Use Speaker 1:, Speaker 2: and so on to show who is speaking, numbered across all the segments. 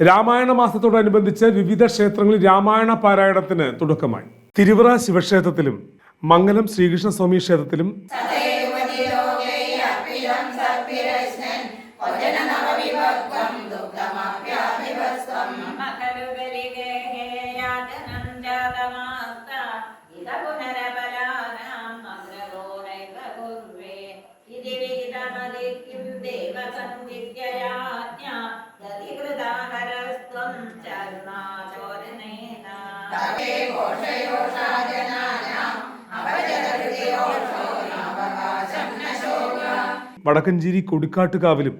Speaker 1: രാമായണ മാസത്തോടനുബന്ധിച്ച് വിവിധ ക്ഷേത്രങ്ങളിൽ രാമായണ പാരായണത്തിന് തുടക്കമായി. തിരുവറ ശിവക്ഷേത്രത്തിലും മംഗലം ശ്രീകൃഷ്ണസ്വാമി ക്ഷേത്രത്തിലും വടക്കഞ്ചേരി കൊടിക്കാട്ടുകാവിലും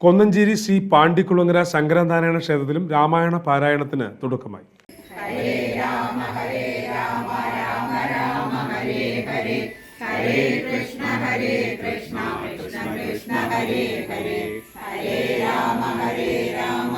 Speaker 1: കൊന്നഞ്ചേരി ശ്രീ പാണ്ടിക്കുളങ്ങര ശങ്കരനാരായണ ക്ഷേത്രത്തിലും രാമായണ പാരായണത്തിന് തുടക്കമായി.
Speaker 2: കൃഷ്ണ കൃഷ്ണ കൃഷ്ണ ഹരേ ഹരേ ഹരേ രാമ ഹരേ രാമ.